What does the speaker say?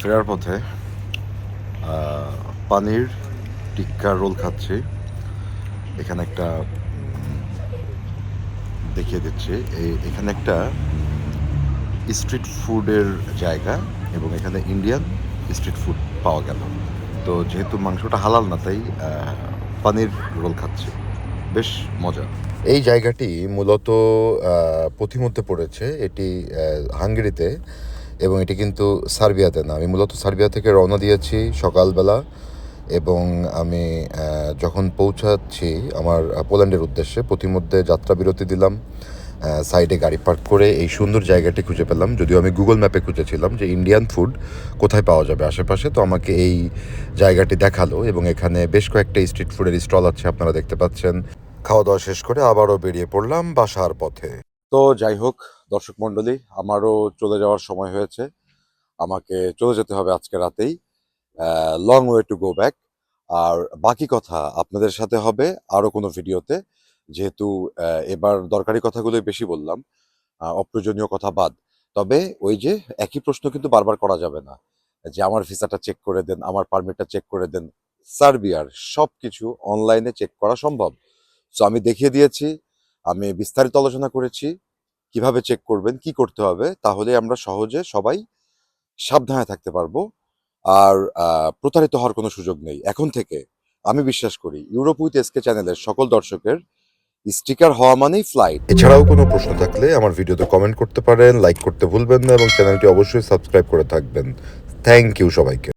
ফেরার পথে পানির টিক্কা রোল খাচ্ছি। এখানে একটা দেখিয়ে দিচ্ছি। এই এখানে একটা স্ট্রিট ফুডের জায়গা এবং এখানে ইন্ডিয়ান স্ট্রিট ফুড পাওয়া গেল। তো যেহেতু মাংসটা হালাল না, তাই পানির রোল খাচ্ছি। বেশ মজা। এই জায়গাটি মূলত পথিমধ্যে পড়েছে। এটি হাঙ্গেরিতে। এবং এটি কিন্তু সার্বিয়াতে না। আমি মূলত সার্বিয়া থেকে রওনা দিয়েছি সকালবেলা এবং আমি যখন পৌঁছাচ্ছি আমার পোল্যান্ডের উদ্দেশ্যে, প্রতিমধ্যে যাত্রা বিরতি দিলাম সাইডে গাড়ি পার্ক করে এই সুন্দর জায়গাটি খুঁজে পেলাম। যদিও আমি গুগল ম্যাপে খুঁজেছিলাম যে ইন্ডিয়ান ফুড কোথায় পাওয়া যাবে আশেপাশে, তো আমাকে এই জায়গাটি দেখাল এবং এখানে বেশ কয়েকটা স্ট্রিট ফুডের স্টল আছে, আপনারা দেখতে পাচ্ছেন। খাওয়া দাওয়া শেষ করে আবারও বেরিয়ে পড়লাম বাসার পথে। তো যাই হোক, দর্শক মণ্ডলী, আমারও চলে যাওয়ার সময় হয়েছে। আমাকে চলে যেতে হবে আজকে রাতেই। Long way to go back আর বাকি কথা আপনাদের সাথে হবে আরও কোনো ভিডিওতে। যেহেতু এবার দরকারি কথাগুলোই বেশি বললাম অপ্রয়োজনীয় কথা বাদ। তবে ওই যে একই প্রশ্ন কিন্তু বারবার করা যাবে না। যে আমার ভিসাটা চেক করে দেন, আমার পারমিটটা চেক করে দেন সার্বিয়ার সব কিছু অনলাইনে চেক করা সম্ভব। সো আমি দেখিয়ে দিয়েছি আমি বিস্তারিত আলোচনা করেছি, কীভাবে চেক করবেন, কি করতে হবে, তাহলে আমরা সহজে সবাই সাবধানে থাকতে পারব। আর প্রতারিত হওয়ার কোনো সুযোগ নেই। এখন থেকে আমি বিশ্বাস করি ইউরোপ উইথ এসকে চ্যানেলের সকল দর্শকের স্টিকার হওয়া মানেই ফ্লাইট এছাড়াও কোনো প্রশ্ন থাকলে আমার ভিডিওতে কমেন্ট করতে পারেন লাইক করতে ভুলবেন না এবং চ্যানেলটি অবশ্যই সাবস্ক্রাইব করে থাকবেন। থ্যাংক ইউ সবাইকে।